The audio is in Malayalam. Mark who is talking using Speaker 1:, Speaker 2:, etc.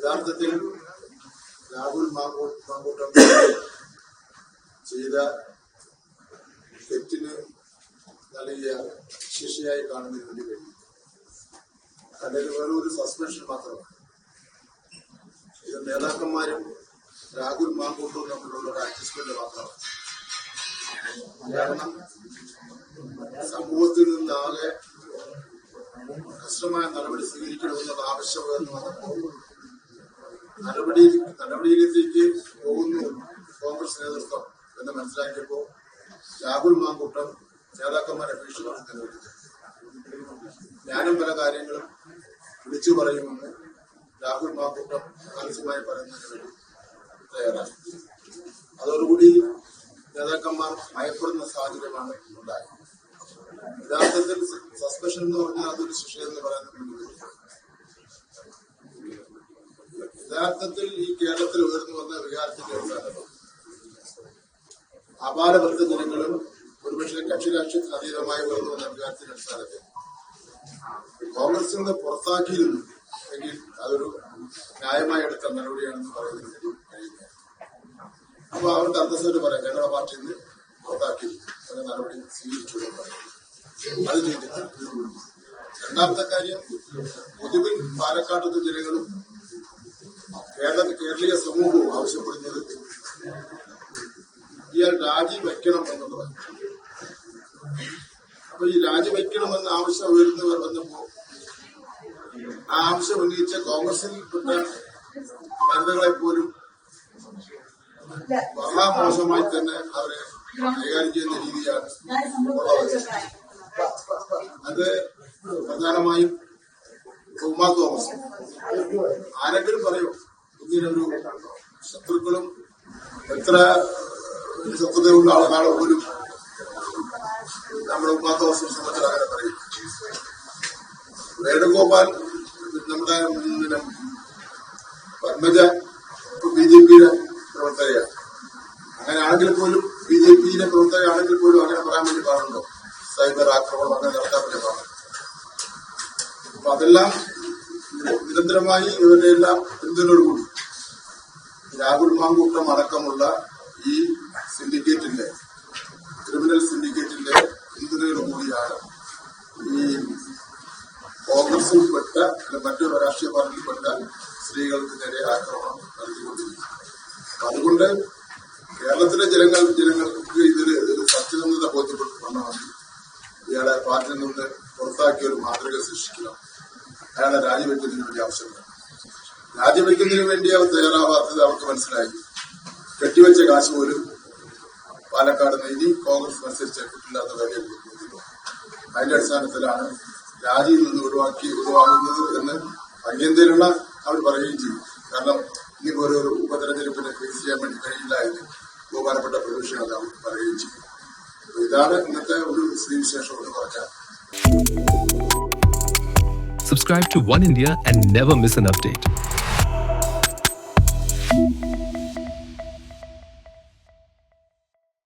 Speaker 1: യഥാർത്ഥത്തിൽ രാഹുൽ മാങ്കോ- മാങ്കൂട്ടം ചെയ്ത തെറ്റിന് നൽകിയ ശിക്ഷയായി കാണുന്നതിന് വേണ്ടി കഴിയും. അല്ലെങ്കിൽ വെറും ഒരു സസ്പെൻഷൻ മാത്രമാണ്. ഇത് നേതാക്കന്മാരും രാഹുൽ മാങ്കൂട്ടവും തമ്മിലുള്ള ഒരു അഡ്ജസ്റ്റ്മെന്റ് മാത്രമാണ്. കാരണം സമൂഹത്തിൽ നിന്നാകെ കർശനമായ നടപടി സ്വീകരിക്കണമെന്നുള്ള ആവശ്യം ഉയർന്നു വന്നപ്പോൾ നടപടി നടപടിയിലേക്ക് പോകുന്നു കോൺഗ്രസ് നേതൃത്വം എന്ന് മനസ്സിലാക്കിയപ്പോൾ രാഹുൽ മാങ്കൂട്ടം നേതാക്കന്മാരെ ഭീഷണി ഞാനും പല കാര്യങ്ങളും വിളിച്ചു പറയുമെന്ന് രാഹുൽ മാങ്കൂട്ടം ആവശ്യമായി പറയുന്നതിന് വേണ്ടി തയ്യാറായി. അതോടുകൂടി നേതാക്കന്മാർ ഭയപ്പെടുന്ന സാഹചര്യമാണ് ഉണ്ടായത്. യഥാർത്ഥത്തിൽ സസ്പെൻഷൻ എന്ന് പറഞ്ഞാൽ അതൊരു ശിക്ഷ എന്ന് പറയുന്നത് യഥാർത്ഥത്തിൽ ഈ കേരളത്തിൽ ഉയർന്നു വന്ന വികാരത്തിന്റെ അടിസ്ഥാനത്തിൽ അപാരവൃത്ത ജനങ്ങളും ഒരുപക്ഷെ കക്ഷി രാഷ്ട്രീയത്തിന് അതീതമായി ഉയർന്നു വന്ന വികാരത്തിന്റെ അടിസ്ഥാനത്തിൽ. കോൺഗ്രസിൽ നിന്ന് പുറത്താക്കിയിരുന്നു. എങ്കിൽ അതൊരു ന്യായമായി എടുത്ത നടപടിയാണെന്ന് പറയുന്നതിന് കഴിയില്ല അപ്പൊ അവർക്ക് അന്തസ്സോട് പറയാം. ഞങ്ങളുടെ പാർട്ടിയിൽ നിന്ന് പുറത്താക്കി എന്ന നടപടി സ്വീകരിച്ചു. അത് ചെയ്തിട്ട് രണ്ടാമത്തെ കാര്യം പൊതുവിൽ പാലക്കാട്ടത്തെ ജനങ്ങളും കേരള കേരളീയ സമൂഹവും ആവശ്യപ്പെടുന്നത് ഇയാൾ രാജിവെക്കണം എന്നുള്ളതാണ് അപ്പൊ ഈ രാജിവെക്കണമെന്ന് ആവശ്യം ഉയർന്നു വന്നപ്പോ ആ ആവശ്യം ഉന്നയിച്ച കോൺഗ്രസിൽപ്പെട്ട വനിതകളെ പോലും വളരെ മോശമായി തന്നെ അവരെ കൈകാര്യം ചെയ്യുന്ന രീതിയാണ് അത് പ്രധാനമായും ഉമാ തോമസ്. ആരെങ്കിലും പറയും? ഇങ്ങനൊരു ശത്രുക്കളും എത്ര ശത്രുതയുള്ള ആളുകളും പോലും നമ്മുടെ ഉമ്മാത്ത സംബന്ധിച്ച് അങ്ങനെ പറയും. വേണുഗോപാൽ നമ്മുടെ പിന്നെ പത്മജ ബി ജെ പിയുടെ പ്രവർത്തകയാണ്. അങ്ങനെ ആണെങ്കിൽ പോലും ബി ജെ പിയിലെ പ്രവർത്തകയാണെങ്കിൽ പോലും അങ്ങനെ പറയാൻ വേണ്ടി പാടുണ്ടോ? സൈബർ ആക്രമണം അങ്ങനെ നടത്താൻ വേണ്ടി പാടുണ്ടോ അപ്പൊ അതെല്ലാം നിരന്തരമായി ഇവരുടെ എല്ലാം പിന്തുണയോടുകൂടി രാഹുൽ മാങ്കൂട്ടം അടക്കമുള്ള ഈ സിൻഡിക്കേറ്റിന്റെ ക്രിമിനൽ സിൻഡിക്കേറ്റിന്റെ പിന്തുണയോടുകൂടിയാണ് ഈ കോൺഗ്രസിൽപ്പെട്ട മറ്റു രാഷ്ട്രീയ പാർട്ടിയിൽപ്പെട്ട സ്ത്രീകൾക്ക് നേരെ ആക്രമണം നടത്തിക്കൊണ്ടിരിക്കുന്നത്. അതുകൊണ്ട് കേരളത്തിലെ ജനങ്ങൾ ജനങ്ങൾക്ക് ഇതിൽ ഒരു സത്യസന്ധത ബോധ്യപ്പെട്ടു വന്നതാണ് ഇയാളെ പാർട്ടിയിൽ നിന്ന് പുറത്താക്കിയ ഒരു മാതൃക സൃഷ്ടിക്കണം. അയാളെ രാജിവെക്കുന്നതിന് വേണ്ടി ആവശ്യമില്ല രാജിവെക്കുന്നതിന് വേണ്ടി അവർ തയ്യാറാവാത്തത് അവർക്ക് മനസ്സിലായി. കെട്ടിവെച്ച കാശ് പോലും പാലക്കാട് നീതി കോൺഗ്രസ് മത്സരിച്ച കിട്ടില്ലാത്ത കാര്യം അതിന്റെ അടിസ്ഥാനത്തിലാണ് രാജിയിൽ നിന്ന് ഒഴിവാക്കി ഒഴിവാകുന്നത് എന്ന് അടിയന്തരമുള്ള അവർ പറയുകയും ചെയ്യും കാരണം ഇനി ഓരോ ഉപതെരഞ്ഞെടുപ്പിനെ ഫേസ് ചെയ്യാൻ വേണ്ടി കഴിയില്ല എന്ന് ബഹുമാനപ്പെട്ട പ്രതിപക്ഷങ്ങൾ അവർ പറയുകയും ചെയ്യും ഇതാണ് ഇന്നത്തെ ഒരു സ്ഥിതിവിശേഷം എന്ന് പറഞ്ഞാൽ.
Speaker 2: Subscribe to One India and never miss an update.